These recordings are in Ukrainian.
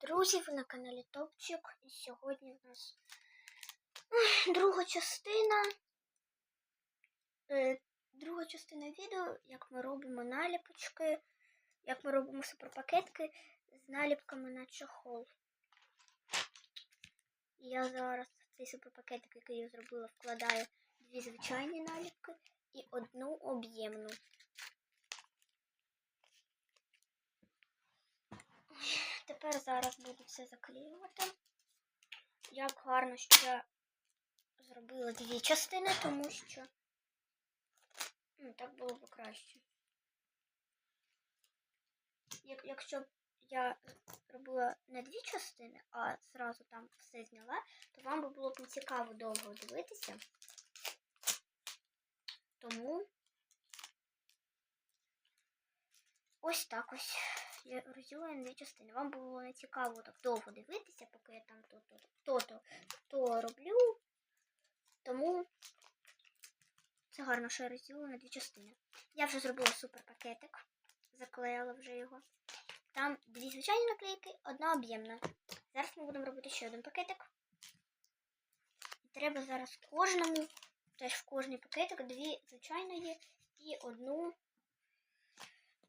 друзі, ви на каналі Топчик. І сьогодні в нас друга частина. Е, друга частина відео, як ми робимо наліпочки, як ми робимо суперпакетки з наліпками на чохол. Я зараз цей суперпакетик, який я зробила, вкладаю дві звичайні наліпки і одну об'ємну. Тепер зараз буду все заклеювати. Як гарно, що я зробила дві частини, тому що ну, так було б краще. Як, якщо б я робила не дві частини, а зразу там все зняла, то вам би було б цікаво довго дивитися. Тому ось так ось я розділила на дві частини. Вам було не цікаво так довго дивитися, поки я там то-то, то-то, то роблю. Тому це гарно, що я розділила на дві частини. Я вже зробила супер пакетик, заклеїла вже його. Там дві звичайні наклейки, одна об'ємна. Зараз ми будемо робити ще один пакетик. І треба зараз кожному, теж в кожний пакетик, дві звичайної і одну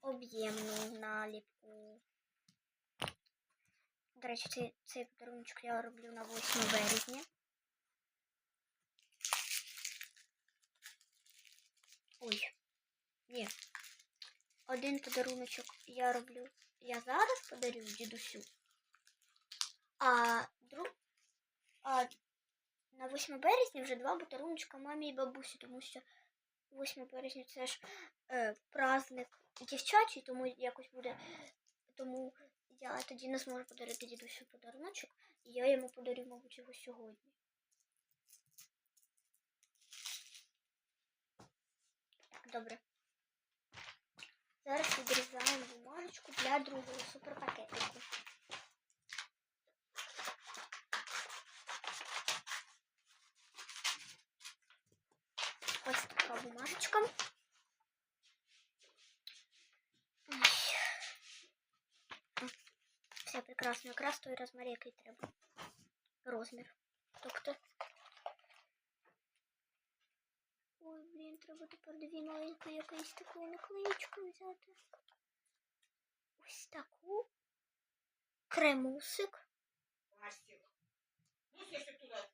об'ємну наліпку. До речі, цей, цей подарунок я роблю на 8 березня. Ой, ні. Один подаруночок я роблю. Я зараз подарю дідусю. А друг. А на 8 березня вже два подаруночка мамі і бабусі, тому що 8 березня це ж е, праздник дівчачий, тому якось буде. Тому я тоді не зможу подарити дідусю подаруночок, і я йому подарю, мабуть, його сьогодні. Так, добре. Зараз відрізаємо бумажечку для другого суперпакетику. така бумажечка. Ой. М, Все прекрасно. Якраз той розмір, який треба. Розмір. Тобто. Ой, блін, треба тепер дві маленькі якоїсь такої наклеїчки взяти. Ось таку. Кремусик. Пластик. Ну, если туда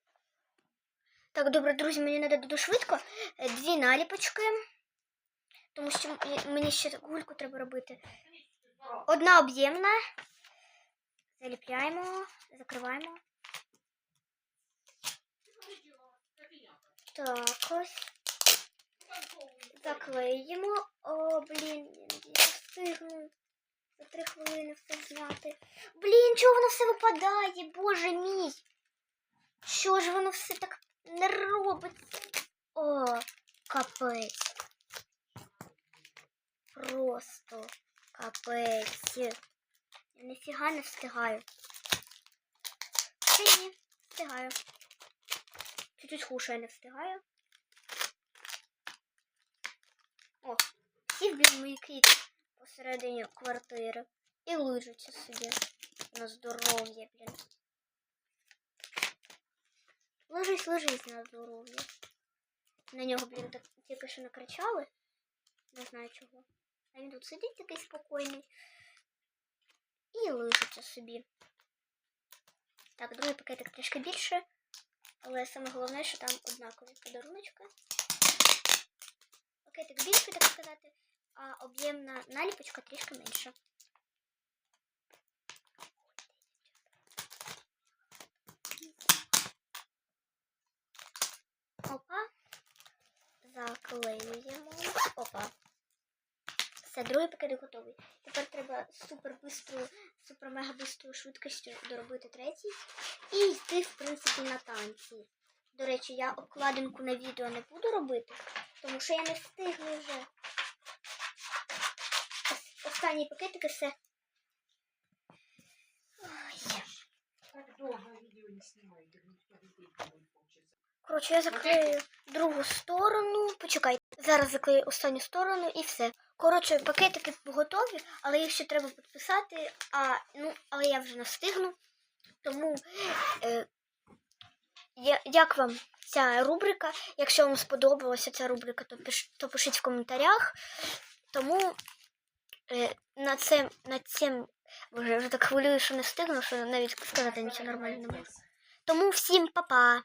Так, добре, друзі, мені треба дуже швидко. Е, Дві наліпочки. Тому що мені ще гульку треба робити. Одна об'ємна. Заліпляємо, закриваємо. Так, ось. Заклеїмо. О, блін, я встигну. За три хвилини все зняти. Блін, чого воно все випадає? Боже мій. Що ж воно все так О, капець. Просто капець. Я ніфіга не встигаю. Чи ні, встигаю. Чуть-чуть хуже я не встигаю. О, сів блін мій кіт посередині квартири і лижиться собі на здоров'я, блін. Ложись, ложись на здоров'я. На нього, блін, так тільки що накричали. Не знаю чого. А він тут сидить такий спокійний. І лижиться собі. Так, другий пакетик трішки більше. Але саме головне, що там однакові подаруночки. Пакетик більший, так сказати, а об'ємна наліпочка трішки менша. Опа. Заклеюємо. Опа. Все, другий пакет готовий. Тепер треба супер бистрою, супер мега бистрою швидкістю доробити третій. І йти, в принципі, на танці. До речі, я обкладинку на відео не буду робити, тому що я не встигну вже. Ос- Останній пакетик і все. Ой. так долго видео не никто видеть не. Коротше, я заклею другу сторону. Почекай. Зараз заклею останню сторону і все. Коротше, пакетики готові, але їх ще треба підписати. А, ну, але я вже не встигну. Тому е, я- як вам ця рубрика? Якщо вам сподобалася ця рубрика, то, пиш, то пишіть в коментарях. Тому е, на це, на цим я вже так хвилюю, що не встигну, що навіть сказати нічого нормально не можу. Тому всім па-па!